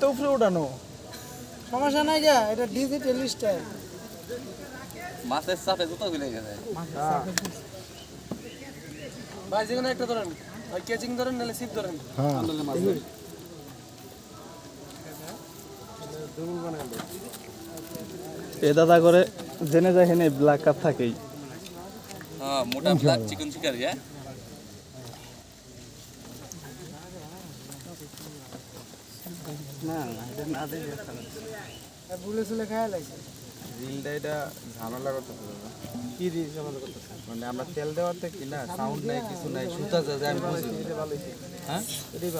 তো উপরে উঠানো। সমস্যা নাই গা এটা ডিজিটাল স্টাইল মাছের চাপে জুতো খুলে গেছে। ভাই যেখানে একটা ধরেন ওই কেচিং ধরেন নাহলে সিপ ধরেন। এ দাদা করে জেনে যায় হেনে ব্ল্যাক কাপ থাকেই। হ্যাঁ মোটা ব্ল্যাক চিকেন শিকারি হ্যাঁ? লাগছে রিলটা এটা করতেছে কি রিল তেল দেওয়ার থেকে না নাই কিছু নাই সুতা যা যায় আমি বুঝি হ্যাঁ এটাই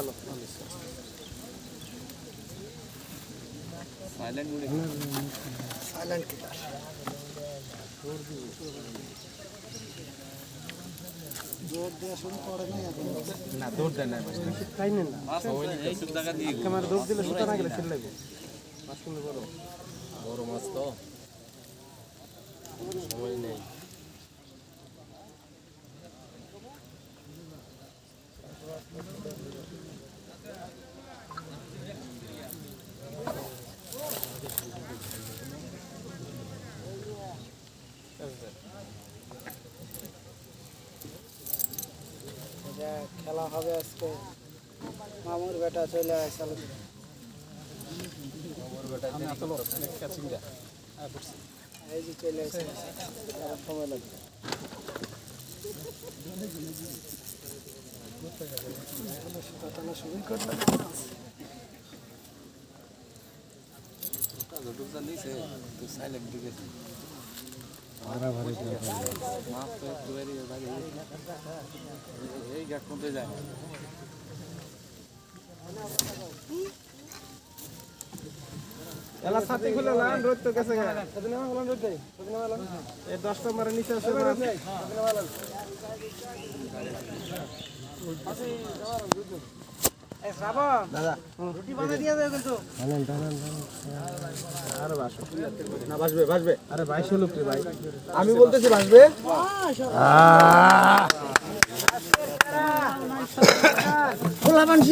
জোর দেওয়া শুরু করে নাই এখন না দৌড় দেয় না মাছটা। তাই না। মাছ এই সব জায়গা দিয়ে ক্যামেরা দৌড় দিলে সুতা না। গেলে ছিল লাগবে বড় মাছ তো। যা খেলা হবে আজকে। মামুর বেটা চলে আসে এই যে চলে সময় লাগবে। শুরু করল যতটুকু জানিছে তো সাইলেন্ট দিকে এলা ছাতি খুলে লান, রোদ তো গেছে গা। সেদিন হলাম রোদ দেই সেদিন 10 নম্বরের নিচে আছে না। আমি বলতেছি ভাসবে খোলা মানুষ